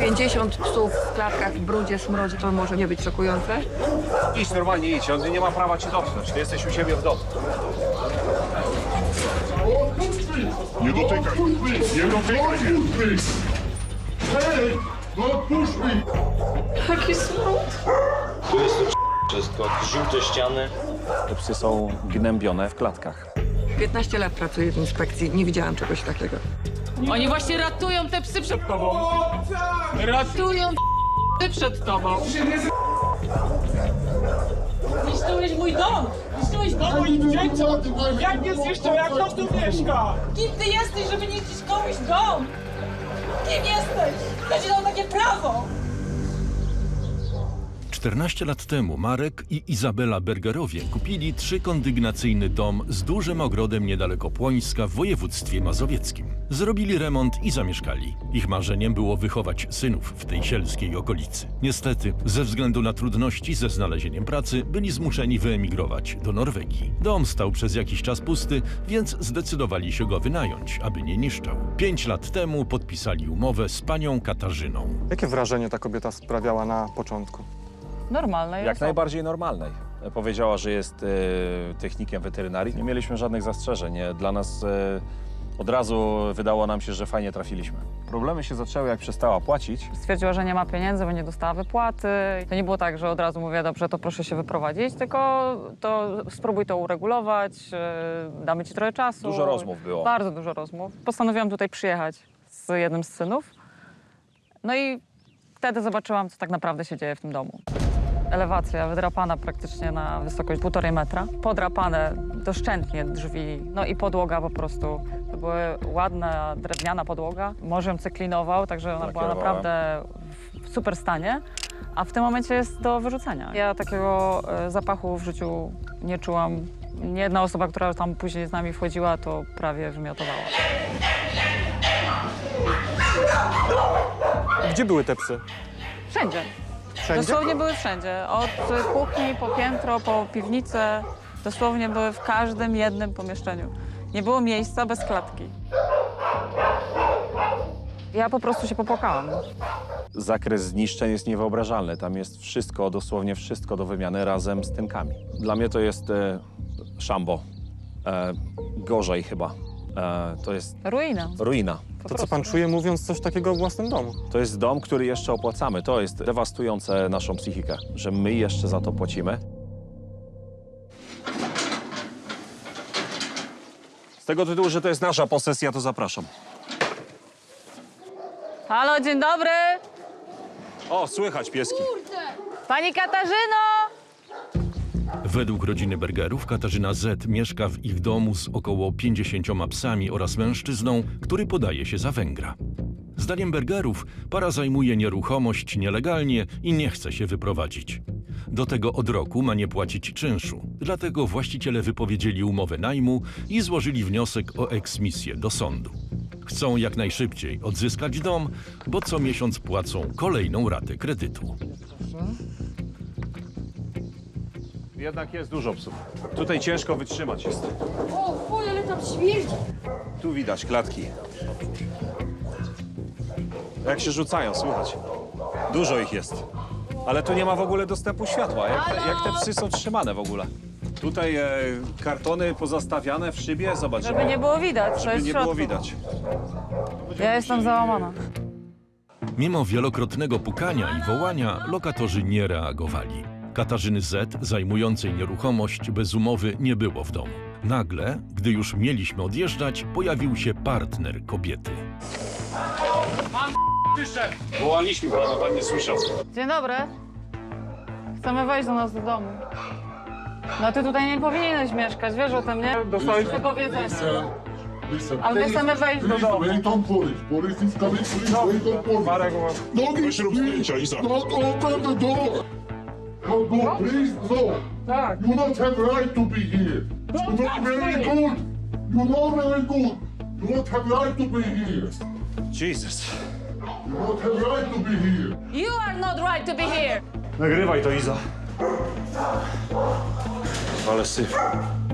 50 psów w klatkach w brudzie, smrodzie, to może nie być szokujące? Idź normalnie, idź. On nie ma prawa cię dotknąć. Ty jesteś u siebie w domu. Nie dotykaj! Nie dotykaj! Hey! Don't push me! Jaki smród. Tu jest to wszystko, żółte ściany. Te psy są gnębione w klatkach. 15 lat pracuję w inspekcji, nie widziałam czegoś takiego. Oni właśnie ratują te psy przed tobą. Ratują psy przed tobą. Zniszczyłeś mój dom! Zniszczyłeś dom moim dzieciom! Jak nie zniszczył, jak ktoś tu mieszka? Kim ty jesteś, żeby niszczyć komuś dom? Kim jesteś? Kto ci dał takie prawo? 14 lat temu Marek i Izabela Bergerowie kupili trzykondygnacyjny dom z dużym ogrodem niedaleko Płońska w województwie mazowieckim. Zrobili remont i zamieszkali. Ich marzeniem było wychować synów w tej sielskiej okolicy. Niestety, ze względu na trudności ze znalezieniem pracy, byli zmuszeni wyemigrować do Norwegii. Dom stał przez jakiś czas pusty, więc zdecydowali się go wynająć, aby nie niszczał. Pięć lat temu podpisali umowę z panią Katarzyną. Jakie wrażenie ta kobieta sprawiała na początku? Normalne Jak najbardziej normalnej. Powiedziała, że jest e, technikiem weterynarii. Nie mieliśmy żadnych zastrzeżeń. Nie? Dla nas e, od razu wydało nam się, że fajnie trafiliśmy. Problemy się zaczęły, jak przestała płacić. Stwierdziła, że nie ma pieniędzy, bo nie dostała wypłaty. To nie było tak, że od razu mówię, dobrze, to proszę się wyprowadzić, tylko to spróbuj to uregulować, yy, damy ci trochę czasu. Dużo rozmów było. Bardzo dużo rozmów. Postanowiłam tutaj przyjechać z jednym z synów. No i wtedy zobaczyłam, co tak naprawdę się dzieje w tym domu. Elewacja wydrapana praktycznie na wysokość półtorej metra. Podrapane doszczętnie drzwi, no i podłoga po prostu. To była ładna, drewniana podłoga. Ją cyklinował, także ona była naprawdę w super stanie. A w tym momencie jest do wyrzucenia. Ja takiego e, zapachu w życiu nie czułam. Nie jedna osoba, która tam później z nami wchodziła, to prawie wymiotowała. Gdzie były te psy? Wszędzie. Wszędzie? Dosłownie były wszędzie. Od kuchni po piętro, po piwnicę. Dosłownie były w każdym jednym pomieszczeniu. Nie było miejsca bez klatki. Ja po prostu się popłakałam. Zakres zniszczeń jest niewyobrażalny. Tam jest wszystko, dosłownie wszystko do wymiany razem z tynkami. Dla mnie to jest e, szambo. E, gorzej chyba. E, to jest Ruina. ruina. To co pan czuje mówiąc coś takiego o własnym domu? To jest dom, który jeszcze opłacamy. To jest dewastujące naszą psychikę, że my jeszcze za to płacimy. Z tego tytułu, że to jest nasza posesja, to zapraszam. Halo, dzień dobry! O, słychać pieski. Pani Katarzyno! Według rodziny Bergerów Katarzyna Z mieszka w ich domu z około 50 psami oraz mężczyzną, który podaje się za Węgra. Zdaniem Bergerów para zajmuje nieruchomość nielegalnie i nie chce się wyprowadzić. Do tego od roku ma nie płacić czynszu, dlatego właściciele wypowiedzieli umowę najmu i złożyli wniosek o eksmisję do sądu. Chcą jak najszybciej odzyskać dom, bo co miesiąc płacą kolejną ratę kredytu. Jednak jest dużo psów. Tutaj ciężko wytrzymać jest. O, chuj, ale tam śmierdzi. Tu widać klatki. Jak się rzucają, słychać. Dużo ich jest. Ale tu nie ma w ogóle dostępu światła. Jak te, jak te psy są trzymane w ogóle? Tutaj e, kartony pozastawiane w szybie, zobacz. Żeby nie było widać, co żeby jest w nie było środku. widać. Ja jestem załamana. Mimo wielokrotnego pukania i wołania, lokatorzy nie reagowali. Katarzyny Z, zajmującej nieruchomość, bez umowy nie było w domu. Nagle, gdy już mieliśmy odjeżdżać, pojawił się partner kobiety. Wołaliśmy pana, pan nie słyszał. Dzień dobry. Chcemy wejść do nas do domu. No ty tutaj nie powinieneś mieszkać, wiesz o tym, nie? Dostałeś wypowiedzenie. Listen, Ale my chcemy wejść do domu. wait on police. Police is coming. Please wait on police. No, Weź rób zdjęcia, Iza. Don't open the door. No, no, please, no. You don't have right to be here. You know very good. You know very good. You don't have right to be here. Jesus. You don't have right to be here. You are not right to be here! Nagrywaj to, Iza. Ale syf.